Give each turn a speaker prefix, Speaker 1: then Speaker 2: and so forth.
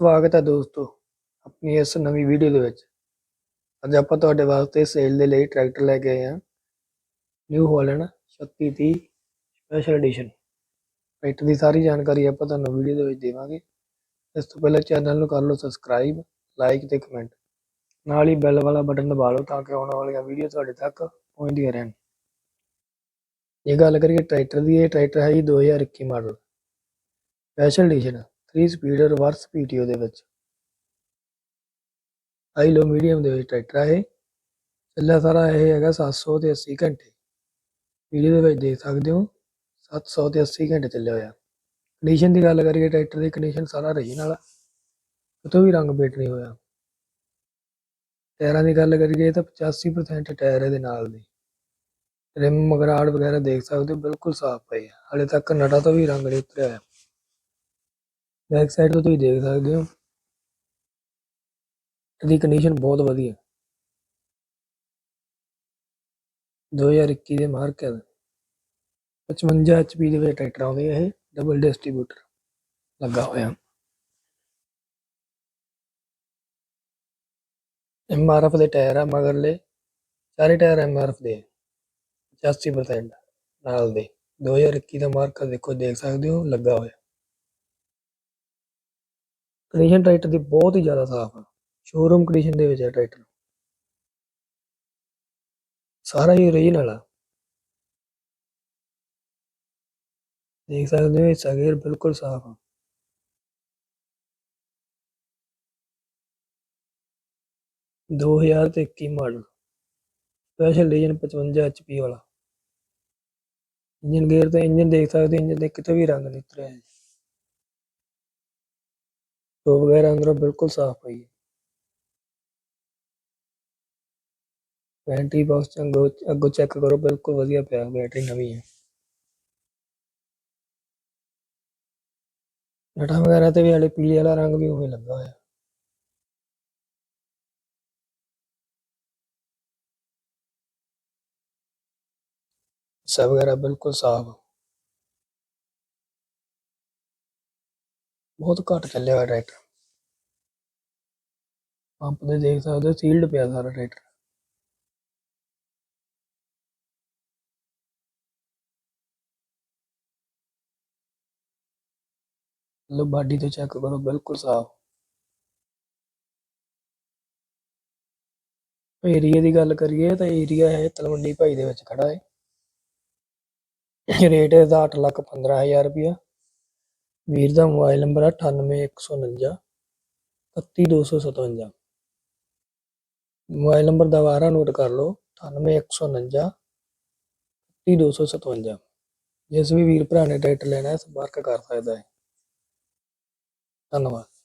Speaker 1: ਸਵਾਗਤ ਹੈ ਦੋਸਤੋ ਆਪਣੀ ਇਸ ਨਵੀਂ ਵੀਡੀਓ ਦੇ ਵਿੱਚ। ਅੱਜ ਆਪਾਂ ਤੁਹਾਡੇ ਵਾਸਤੇ ਸੇਲ ਦੇ ਲਈ ਟਰੈਕਟਰ ਲੈ ਕੇ ਆਏ ਹਾਂ। New Holland 3630 special edition tractor ਦੀ ਸਾਰੀ ਜਾਣਕਾਰੀ ਆਪਾਂ ਤੁਹਾਨੂੰ ਵੀਡੀਓ ਦੇ ਵਿੱਚ ਦੇਵਾਂਗੇ। ਇਸ ਤੋਂ ਪਹਿਲਾਂ ਚੈਨਲ ਨੂੰ ਕਰ ਲਓ ਸਬਸਕ੍ਰਾਈਬ ਲਾਈਕ ਤੇ ਕਮੈਂਟ ਨਾਲ ਹੀ ਬੈਲ ਵਾਲਾ ਬਟਨ ਦਬਾ ਲਓ ਤਾਂ ਕਿ ਆਉਣ ਵਾਲੀਆਂ ਵੀਡੀਓ ਤੁਹਾਡੇ ਤੱਕ ਪਹੁੰਚਦੀਆਂ ਰਹਿਣ। ਇਹ ਗੱਲ ਕਰੀਏ ਟਰੈਕਟਰ ਦੀ, ਇਹ ਟਰੈਕਟਰ ਹੈ ਜੀ 2021 model special edition 3 speed reverse PTO ਦੇ ਵਿੱਚ। ਹਾਈ ਲੋ ਮੀਡੀਅਮ ਦੇ ਵਿੱਚ ਟਰੈਕਟਰ ਹੈ ਇਹ। ਚੱਲਿਆ ਸਾਰਾ ਇਹ ਹੈਗਾ 700 ਤੇ 80 ਘੰਟੇ। ਵੀਡੀਓ ਦੇ ਵਿੱਚ ਦੇਖ ਸਕਦੇ ਹੋ 700 ਤੇ 80 ਘੰਟੇ ਚੱਲਿਆ ਹੋਇਆ। ਕੰਡੀਸ਼ਨ ਦੀ ਗੱਲ ਕਰੀਏ, ਟਰੈਕਟਰ ਦੀ ਕੰਡੀਸ਼ਨ ਸਾਰਾ ਰਹੀ ਆ। ਕਿਤੋਂ ਵੀ ਰੰਗ ਪੇਟ ਨਹੀਂ ਹੋਇਆ। ਟਾਇਰਾਂ ਦੀ ਗੱਲ ਕਰੀਏ ਤਾਂ 85% ਟਾਇਰ ਇਹਦੇ ਨਾਲ ਦੇ ਰਿਮ ਮਗਰਾੜ ਵਗੈਰਾ ਦੇਖ ਸਕਦੇ ਹੋ, ਬਿਲਕੁਲ ਸਾਫ਼ ਪਏ ਆ ਹਲੇ ਤੱਕ ਨਟਾ ਤੋਂ ਵੀ ਰੰਗ ਨਹੀਂ ਉਤਰਿਆ ਹੋਇਆ। ਬੈਕ ਸਾਈਡ ਤੋਂ ਤੁਸੀਂ ਦੇਖ ਸਕਦੇ ਹੋ। ਇਹਦੀ ਕੰਡੀਸ਼ਨ ਬਹੁਤ ਵਧੀਆ। 2021 ਦੇ ਮਾਰਕ ਹੈ 55 HP ਦੇ ਵਿੱਚ ਟਰੈਕਟਰ ਆਉਂਦੇ ਆ ਇਹ ਡਬਲ ਡਿਸਟ੍ਰੀਬਿਊਟਰ ਲੱਗਾ ਹੋਇਆ। ਐਮਆਰਐਫ ਦੇ ਟਾਇਰ ਆ ਮਗਰਲੇ, ਸਾਰੇ ਟਾਇਰ ਐਮਆਰਐਫ ਦੇ ਆ। 85% ਨਾਲ ਦੇ। 2021 ਦਾ ਮਾਰਕ ਦੇਖੋ, ਦੇਖ ਸਕਦੇ ਹੋ, ਲੱਗਾ ਹੋਇਆ। ਕੰਡੀਸ਼ਨ ਟਰੈਕਟਰ ਦੀ ਬਹੁਤ ਹੀ ਜ਼ਿਆਦਾ ਸਾਫ਼ ਆ। ਸ਼ੋਰੂਮ ਕੰਡੀਸ਼ਨ ਦੇ ਵਿੱਚ ਹੈ ਟਰੈਕਟਰ। ਸਾਰਾ ਹੀ ਓਰੀਜਨਲ ਆ। ਦੇਖ ਸਕਦੇ ਹੋ ਹਿੱਸਾ ਗੇਅਰ ਬਿਲਕੁਲ ਸਾਫ਼ ਆ। ਦੋ ਹਜ਼ਾਰ ਤੇ ਇੱਕੀ ਮਾਡਲ ਸਪੈਸ਼ਲ ਡੀਜਨ 55 HP ਵਾਲਾ। ਇੰਜਨ ਗੇਅਰ ਤੇ ਇੰਜਨ ਦੇਖ ਸਕਦੇ ਹੋ ਇੰਜਨ ਦੇ ਕਿਤੇ ਵੀ ਰੰਗ ਨਹੀਂ ਉਤਰਿਆ ਹੈ ਟੋ ਵਗੈਰਾ ਅੰਦਰੋਂ ਬਿਲਕੁਲ ਸਾਫ਼ ਪਈ ਹੈ ਬੈਟਰੀ ਬਾਕਸ ਚ ਅੱਗੋਂ ਅੱਗੋਂ ਚੈੱਕ ਕਰੋ ਬਿਲਕੁਲ ਵਧੀਆ ਪਿਆ ਬੈਟਰੀ ਨਵੀਂ ਹੈ ਨਟਾਂ ਵਗੈਰਾ ਤੇ ਵੀ ਹਲੇ ਪੀਲੇ ਵਾਲਾ ਰੰਗ ਵੀ ਉਵੇਂ ਲੱਗਾ ਹੋਇਆ ਸਭ ਵਗੈਰਾ ਬਿਲਕੁਲ ਸਾਫ਼ ਬਹੁਤ ਘੱਟ ਚੱਲਿਆ ਹੋਇਆ ਟਰੈਕਟਰ। ਪੰਪ ਦੇ ਦੇਖ ਸਕਦੇ ਹੋ ਸੀਲਡ ਪਿਆ ਸਾਰਾ ਟਰੈਕਟਰ। ਲੋ ਬਾਡੀ ਤੇ ਚੈੱਕ ਕਰੋ, ਬਿਲਕੁਲ ਸਾਫ਼। ਏਰੀਆ ਦੀ ਗੱਲ ਕਰੀਏ ਤਾਂ ਏਰੀਆ ਹੈ ਤਲਵੰਡੀ ਭਾਈ ਦੇ ਵਿੱਚ ਖੜਾ ਹੈ। ਰੇਟ ਇਹਦਾ 8 ਲੱਖ 15000 ਰੁਪਇਆ। ਵੀਰ ਦਾ ਮੋਬਾਈਲ ਨੰਬਰ ਹੈ 98149 31257 ਮੋਬਾਈਲ ਨੰਬਰ ਦੁਬਾਰਾ ਨੋਟ ਕਰ ਲਓ 98149 31257 ਜਿਸ ਵੀ ਵੀਰ ਭਰਾ ਨੇ ਟਰੈਕਟਰ ਲੈਣਾ ਹੈ, ਸੰਪਰਕ ਕਰ ਸਕਦਾ ਹੈ। ਧੰਨਵਾਦ।